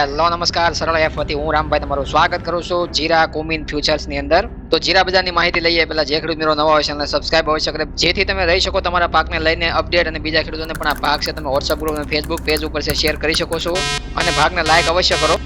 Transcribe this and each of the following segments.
Hello, નમસ્કાર, સરળ F હતી હું રામભાઈ તમારું સ્વાગત કરું છું જીરા કોમિન ફ્યુચર્સની અંદર. તો જીરા બજારની માહિતી લઈએ પેલા જે ખેડૂત મિત્રો નવા હોય છે અને સબસ્ક્રાઇબ અવશ્ય કરે. જેથી તમે રહી શકો તમારા પાકને લઈને અપડેટ અને બીજા ખેડૂતોને પણ આ પાક છે, તમે વોટ્સઅપ ગ્રુપ અને ફેસબુક પેજ ઉપર છે શેર કરી શકો છો. અને ભાગને લાઈક અવશ્ય કરો.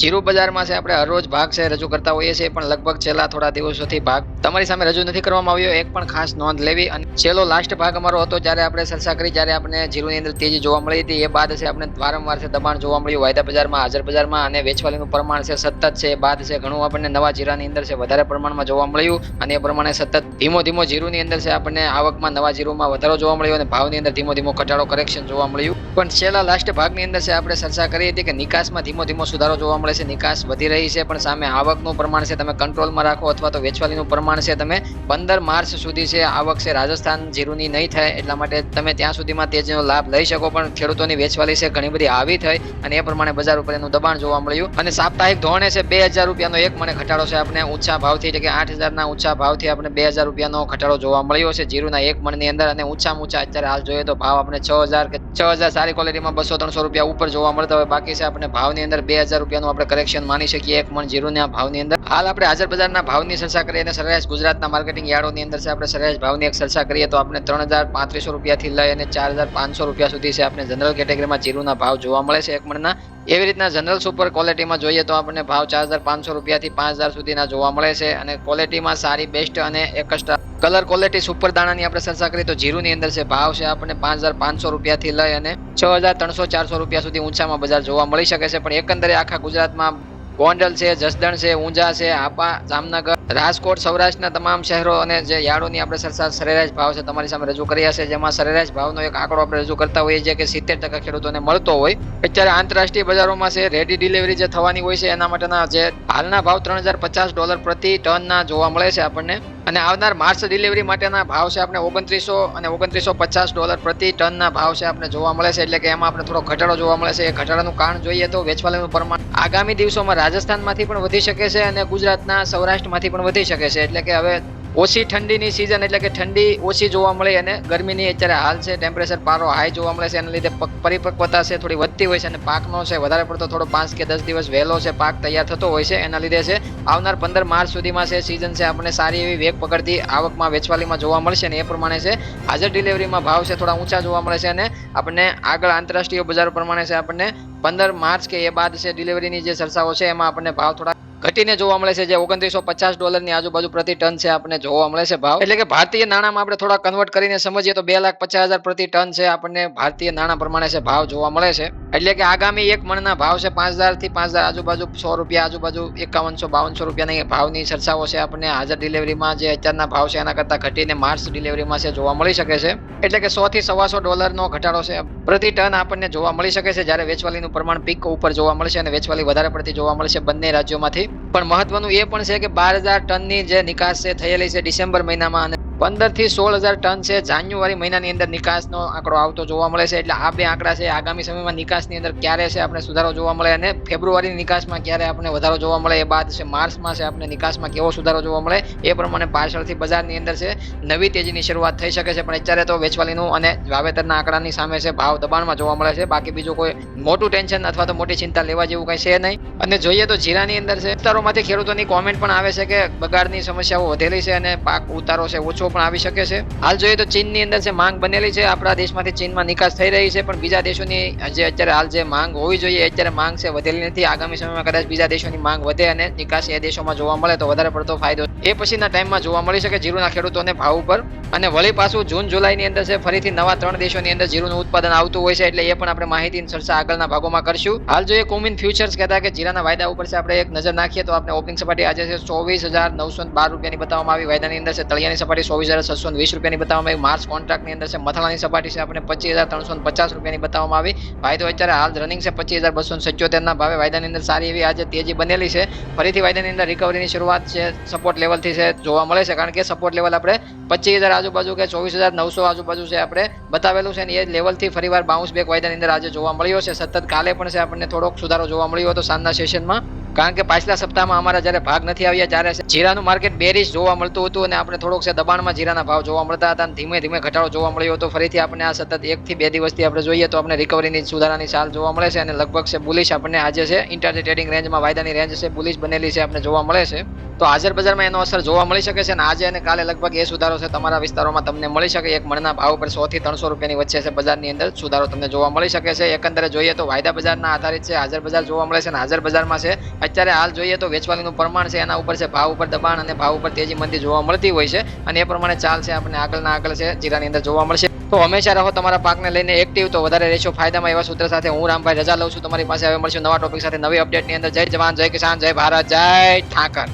જીરું બજારમાં છે, આપણે હરરોજ ભાગ છે, રજૂ કરતા હોઈએ છીએ, પણ લગભગ છેલ્લા થોડા દિવસોથી ભાગ તમારી સામે રજૂ નથી કરવામાં આવ્યો, એક પણ ખાસ નોંધ લેવી. અને છેલ્લો લાસ્ટ ભાગ અમારો હતો, જ્યારે આપણે ચર્ચા કરી, જ્યારે આપણે જીરુની અંદર તેજી જોવા મળી હતી, એ બાદ છે આપણે વારંવાર છે દબાણ જોવા મળ્યું, વાયદા બજારમાં, હાજર બજારમાં, અને વેચવાલીનું પ્રમાણ છે સતત છે બાદ છે ઘણું આપણને નવા જીરાની અંદર છે વધારે પ્રમાણમાં જોવા મળ્યું, અને એ પ્રમાણે સતત ધીમો ધીમો જીરુની અંદર છે આપણને આવકમાં નવા જીરુમાં વધારો જોવા મળ્યો, અને ભાવની અંદર ધીમો ધીમો ઘટાડો કરેક્શન જોવા મળ્યું. પણ છેલ્લા લાસ્ટ ભાગની અંદર છે આપણે ચર્ચા કરી હતી કે નિકાસમાં ધીમો ધીમો સુધારો જોવા મળે છે, નિકાસ વધી રહી છે, પણ સામે આવકનું પ્રમાણ છે, તમે કંટ્રોલમાં રાખો અથવા તો વેચવાલીનું પ્રમાણ છે તમે પંદર માર્ચ સુધી છે, આ વખતે રાજસ્થાન જીરુની નહીં થાય, એટલા માટે તમે ત્યાં સુધીમાં તેજનો લાભ લઈ શકો, પણ ખેડૂતોની વેચવાલી છે, ઘણી બધી આવી થઈ અને એ પ્રમાણે બજાર ઉપર એનું દબાણ જોવા મળ્યું. અને સાપ્તાહિક ધોરણે છે, બે હજાર રૂપિયાનો એક મને ઘટાડો છે, આપણે ઊંચા ભાવથી, એટલે કે આઠ હજારના ઊંચા ભાવથી આપણે બે હજાર રૂપિયાનો ઘટાડો જોવા મળ્યો છે, જીરુના એક મણની અંદર અને ઊંચામાં ઊંચા અત્યારે હાલ જોઈએ તો ભાવ આપણે છ હજાર કે છ હજાર સારી ક્વોલિટીમાં બસો ત્રણસો રૂપિયા ઉપર જોવા મળતા હોય, બાકી છે આપણે ભાવની અંદર બે હજાર રૂપિયાનું આપણે કરેક્શન માની શકીએ, એક મણ જીરુના ભાવની અંદર. હાલ આપણે હાજર બજારના ભાવની ચર્ચા કરીએ અને સરેરાશ ગુજરાતના માર્કેટિંગ યાર્ડોની અંદર છે. આપણે સરેરાશ ભાવની એક ચર્ચા કરીએ તો આપણે ત્રણ હજાર પાંત્રીસો રૂપિયાથી લઈ અને ચાર હજાર પાંચસો રૂપિયા સુધી છે આપણે જનરલ કેટેગરીમાં જીરુના ભાવ જોવા મળે છે એક મણના. એવી રીતના જનરલ સુપર ક્વોલિટીમાં જોઈએ તો આપણને ભાવ ચાર હજાર પાંચસો રૂપિયાથી પાંચ હજાર સુધીના જોવા મળે છે અને ક્વોલિટીમાં સારી બેસ્ટ અને એક કલર ક્વોલિટી સુપર દાણાની આપણે ચર્ચા કરીએ તો જીરુની અંદર છે ભાવ છે આપણને પાંચ હજાર પાંચસો રૂપિયાથી લઈ અને છ હજાર ત્રણસો ચારસો રૂપિયા સુધી ઊંચામાં બજાર જોવા મળી શકે છે. પણ એકંદરે આખા ગુજરાતમાં ગોંડલ છે, જસદણ છે, ઊંઝા છે, આપા, જામનગર, રાજકોટ, સૌરાષ્ટ્રના તમામ શહેરો અને જે યાર્ડોની આપણે સરસા સરેરાશ ભાવ છે તમારી સામે રજૂ કર્યા છે જેમાં સરેરાશ ભાવનો એક આંકડો આપણે રજૂ કરતા હોઈએ છીએ કે સિત્તેર ટકા ખેડૂતોને મળતો હોય. અત્યારે આંતરરાષ્ટ્રીય બજારોમાં છે રેડી ડિલિવરી જે થવાની હોય છે, એના માટેના જે હાલના ભાવ ત્રણ હજાર પચાસ ડોલર પ્રતિ ટનના જોવા મળે છે આપણને. અને આવનાર માર્ચ ડિલિવરી માટેના ભાવ છે આપણે ઓગણત્રીસો અને ઓગણત્રીસો પચાસ ડોલર પ્રતિ ટનના ભાવ છે આપણે જોવા મળે છે. એટલે કે એમાં આપણે થોડો ઘટાડો જોવા મળે છે. એ ઘટાડાનું કારણ જોઈએ તો વેચવાલીનું પ્રમાણ આગામી દિવસોમાં રાજસ્થાનમાંથી પણ વધી શકે છે અને ગુજરાતના સૌરાષ્ટ્રમાંથી પણ વધી શકે છે. એટલે કે હવે ઓછી ઠંડીની સિઝન એટલે કે ઠંડી ઓછી જોવા મળે અને ગરમીની અત્યારે હાલ છે ટેમ્પરેચર પારો હાઈ જોવા મળે છે, એના લીધે પરિપક્વતા છે, થોડી વધતી હોય છે અને પાકનો છે, વધારે પડતો થોડો પાંચ કે દસ દિવસ વહેલો છે, પાક તૈયાર થતો હોય છે, એના લીધે છે, આવનાર પંદર માર્ચ સુધીમાં છે સિઝન છે આપણને સારી એવી વેગ પકડતી આવકમાં, વેચવાલીમાં જોવા મળશે ને એ પ્રમાણે છે, હાજર ડિલિવરીમાં ભાવ છે થોડા ઊંચા જોવા મળે છે અને આપણને આગળ આંતરરાષ્ટ્રીય બજાર પ્રમાણે છે, આપણને પંદર માર્ચ કે એ બાદ છે ડિલિવરીની જે ચર્ચાઓ છે, એમાં આપણને ભાવ થોડા ઘટીને જોવા મળે છે, જે ઓગણત્રીસો પચાસ ડોલરની આજુબાજુ પ્રતિ ટન છે આપણને જોવા મળે છે ભાવ. એટલે કે ભારતીય નાણાંમાં આપણે થોડા કન્વર્ટ કરીને સમજીએ તો બે લાખ પચાસ હજાર પ્રતિ ટન છે આપણને ભારતીય નાણાં પ્રમાણે છે ભાવ જોવા મળે છે. એટલે કે આગામી એક મણના ભાવ છે પાંચ હજારથી પાંચ હજાર આજુબાજુ સો રૂપિયા આજુબાજુ એકાવનસો બાવનસો રૂપિયાની ભાવની ચર્ચાઓ છે આપણને હાજર ડિલિવરીમાં જે અત્યારના ભાવ છે એના કરતાં ઘટીને માર્ચ ડિલિવરીમાં છે જોવા મળી શકે છે. એટલે કે સો થી સવાસો ડોલરનો ઘટાડો છે પ્રતિ ટન આપણને જોવા મળી શકે છે જ્યારે વેચવાલીનું પ્રમાણ પીક ઉપર જોવા મળશે અને વેચવાલી વધારે પડતી જોવા મળશે બંને રાજ્યોમાંથી. પણ મહત્વનું એ પણ છે કે બાર હજાર ટનની જે નિકાસ છે, થયેલી છે ડિસેમ્બર મહિનામાં અને પંદરથી સોળ હજાર ટન છે. જાન્યુઆરી મહિનાની અંદર નિકાસનો આંકડો આવતો જોવા મળે છે. એટલે આ બે આંકડા છે. આગામી સમયમાં નિકાસની અંદર ક્યારે છે આપણે સુધારો જોવા મળે અને ફેબ્રુઆરીની નિકાસમાં ક્યારે આપણે વધારો જોવા મળે, એ બાદ છે માર્ચમાં છે આપણે નિકાસમાં કેવો સુધારો જોવા મળે, એ પ્રમાણે પાછળથી બજારની અંદર છે નવી તેજીની શરૂઆત થઈ શકે છે. પણ અત્યારે તો વેચવાલીનું અને વાવેતરના આંકડાની સામે છે ભાવ દબાણમાં જોવા મળે છે. બાકી બીજું કોઈ મોટું ટેન્શન અથવા તો મોટી ચિંતા લેવા જેવું કંઈ છે નહીં. અને જોઈએ તો જીરાની અંદર છે, વિસ્તારોમાંથી ખેડૂતોની કોમેન્ટ પણ આવે છે કે બગાડની સમસ્યાઓ વધેલી છે અને પાક ઉતારો છે ઓછો પણ આવી શકે છે. હાલ જોઈએ તો ચીનની અંદર જે માંગ બનેલી છે, આપણા દેશમાંથી ચીનમાં નિકાસ થઈ રહી છે, પણ બીજા દેશોની જે અત્યારે હાલ જે માંગ હોવી જોઈએ અત્યારે માંગ છે, વધેલી નથી. આગામી સમયમાં કદાચ બીજા દેશોની માંગ વધે અને નિકાસ એ દેશોમાં જોવા મળે તો વધારે પડતો ફાયદો. એ પછીના ટાઈમમાં જોવા મળી શકે જીરુના ખેડૂતોને ભાવ ઉપર. અને વળી પાછું જૂન, જુલાઈની અંદર છે, ફરીથી નવા ત્રણ દેશોની અંદર જીરુનું ઉત્પાદન આવતું હોય છે, એટલે એ પણ આપણે માહિતીની ચર્ચા આગળના ભાગોમાં કરશું. હાલ જોઈએ કોમિન ફ્યુચર્સ કહેતા કે જીરાના વાયદા ઉપર છે, આપણે એક નજર નાખીએ તો આપણે ઓપનિંગ સપાટી આજે છે, ચોવીસ હજાર નવસો બાર રૂપિયાની બતાવવામાં આવી. વાયદાની અંદર છે, તળિયાની સપાટી ચોવીસ હજાર છસો વીસ રૂપિયાની બતાવવામાં આવી. માર્ચ કોન્ટ્રાક્ટની અંદર છે મથાળાની સપાટી છે, આપણે પચીસ હજાર ત્રણસો પચાસ રૂપિયાની બતાવવામાં આવી. વાયદો અત્યારે હાલ રનિંગ છે, પચીસ હજાર બસો સિત્યોતેરના ભાવે વાયદાની અંદર સારી એવી આજે તેજી બનેલી છે. ફરીથી વાયદાની અંદર રિકવરીની શરૂઆત છે સપોર્ટ લેવલથી છે, જોવા મળે છે. કારણ કે સપોર્ટ લેવલ આપણે પચીસ હજાર આજુબાજુ કે ચોવીસ હજાર નવસો આજુબાજુ છે આપણે બતાવેલું છે અને એ લેવલથી ફરીવાર બાઉન્સ બેક વાયદાની અંદર આજે જોવા મળ્યો છે. સતત કાલે પણ છે, આપણને થોડોક સુધારો જોવા મળ્યો હતો સાંજના સેશનમાં કારણ કે પાછલા સપ્તાહમાં અમારા જ્યારે ભાગ નથી આવ્યા, ત્યારે જીરાનું માર્કેટ બેરીશ જોવા મળતું હતું અને આપણે થોડોક છે દબાણમાં જીરાના ભાવ જોવા મળતા હતા અને ધીમે ધીમે ઘટાડો જોવા મળ્યો હતો. ફરીથી આપણે આ સતત એકથી બે દિવસથી આપણે જોઈએ તો આપણે રિકવરીની સુધારાની ચાલ જોવા મળે છે અને લગભગ છે બુલિશ આપણને આજે છે ઇન્ટરનેટ ટ્રેડિંગ રેન્જમાં વાયદાની રેન્જ છે બુલિશ બનેલી છે આપણે જોવા મળે છે. તો હાજર બજારમાં એનો અસર જોવા મળી શકે છે અને આજે અને કાલે લગભગ એ સુધારો છે તમારા વિસ્તારોમાં તમને મળી શકે. એક મણના ભાવ પર સો થી ત્રણસો રૂપિયાની વચ્ચે છે બજારની અંદર સુધારો તમને જોવા મળી શકે છે. એકંદરે જોઈએ તો વાયદા બજારના આધારિત છે, હાજર બજાર જોવા મળે છે અને હાજર બજારમાં છે અત્યારે હાલ જોઈએ તો વેચવાલીનું પ્રમાણ છે, એના ઉપર છે, ભાવ ઉપર દબાણ અને ભાવ ઉપર તેજી મંદી જોવા મળતી હોય છે અને એ પ્રમાણે ચાલ છે, આપણને આગળના આગળ છે, જીરાની અંદર જોવા મળશે. તો હંમેશા રહો તમારા પાકને લઈને એક્ટિવ તો વધારે રહેશો. ફાયદામાં એવા સૂત્ર સાથે હું રામભાઈ રજા લઉં છું. તમારી પાસે હવે મળશું નવા ટોપિક સાથે નવી અપડેટની અંદર. જય જવાન, જય કિસાન, જય ભારત, જય ઠાકર.